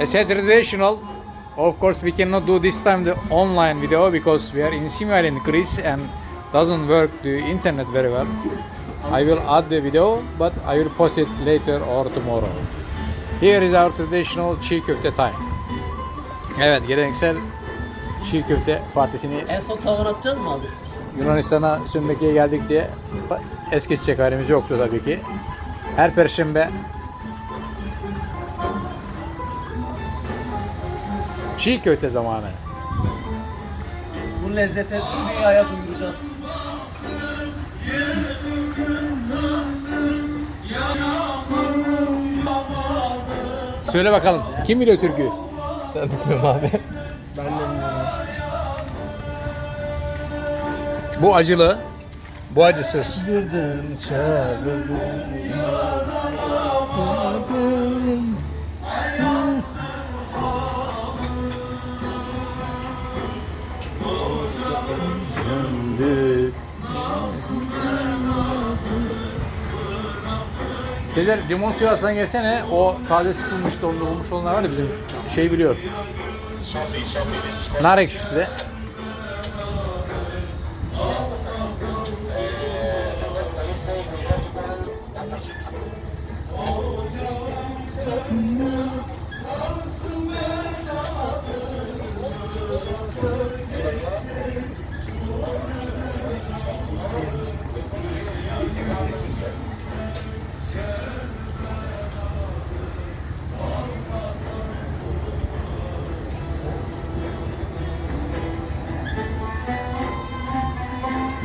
As a traditional, of course we cannot do this time the online video because we are in Simyal in Greece and doesn't work the internet very well. I will add the video but I will post it later or tomorrow. Here is our traditional çiğ köfte time. Evet geleneksel çiğ köfte partisini En son tavan atacağız mı abi? Yunanistan'a Sümbeke'ye geldik diye es geçecek halimiz yoktu tabii ki. Her perşembe çiğ köfte zamanı. Bu lezzeti tüm dünyaya duyuracağız. Söyle bakalım kim biliyor türküyü? Ben bilmiyorum abi. Ben de bilmiyorum. Bu acılı, bu acısız. Girdim çağırdım. Şeyler limon suyu alsan gelsene o taze sıkılmış dondurulmuş olanlar var ya bizim şey biliyor. Nar ekşisi de.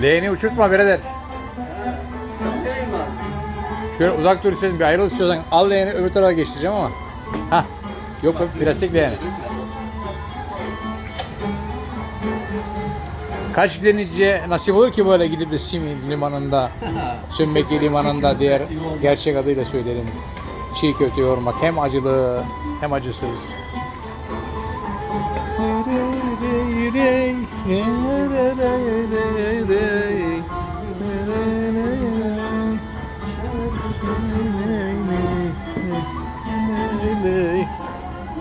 Leğeni uçurtma birader. Şöyle uzak dur istedim bir ayrıl istiyorsan al leğeni öbür tarafa geçtireceğim ama. Ha. Yok yok plastik leğeni. Kaç denizciye nasip olur ki böyle gidip de Simi limanında, Sümmeki limanında diğer gerçek adıyla söyleyelim. Çiğ köfte yoğurmak hem acılı hem acısız beni